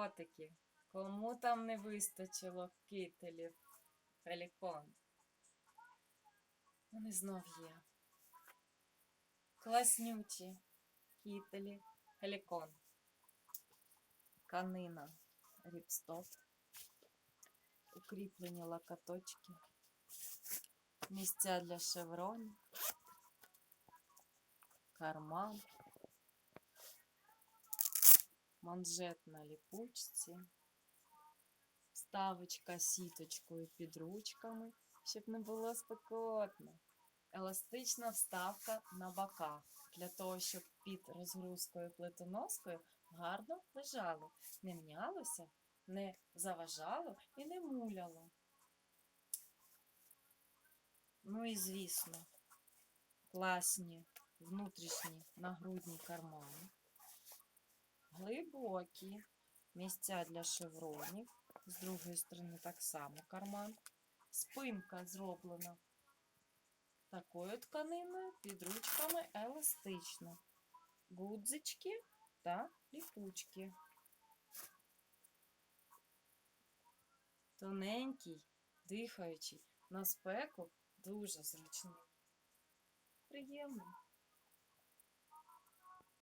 котики. Кому там не вистачило кителів? Пелікон. Вони знов є. Класнючі кітелі, пелікон. Канина, ріпстоп. Укріплені лакаточки. Місця для шевронів. Карман. Манжет на ліпучці. Вставочка сіточкою під ручками, щоб не було спекотно. Еластична вставка на боках для того, щоб під розгрузкою плитоноскою гарно лежало, не мнялося, не заважало і не муляло. Ну і звісно, класні внутрішні нагрудні кармани, глибокі місця для шевронів, з другої сторони так само карман, спинка зроблена такою тканиною, під ручками еластично, гудзички та ліпучки. Тоненький, дихаючий, на спеку дуже зручний. Приємний.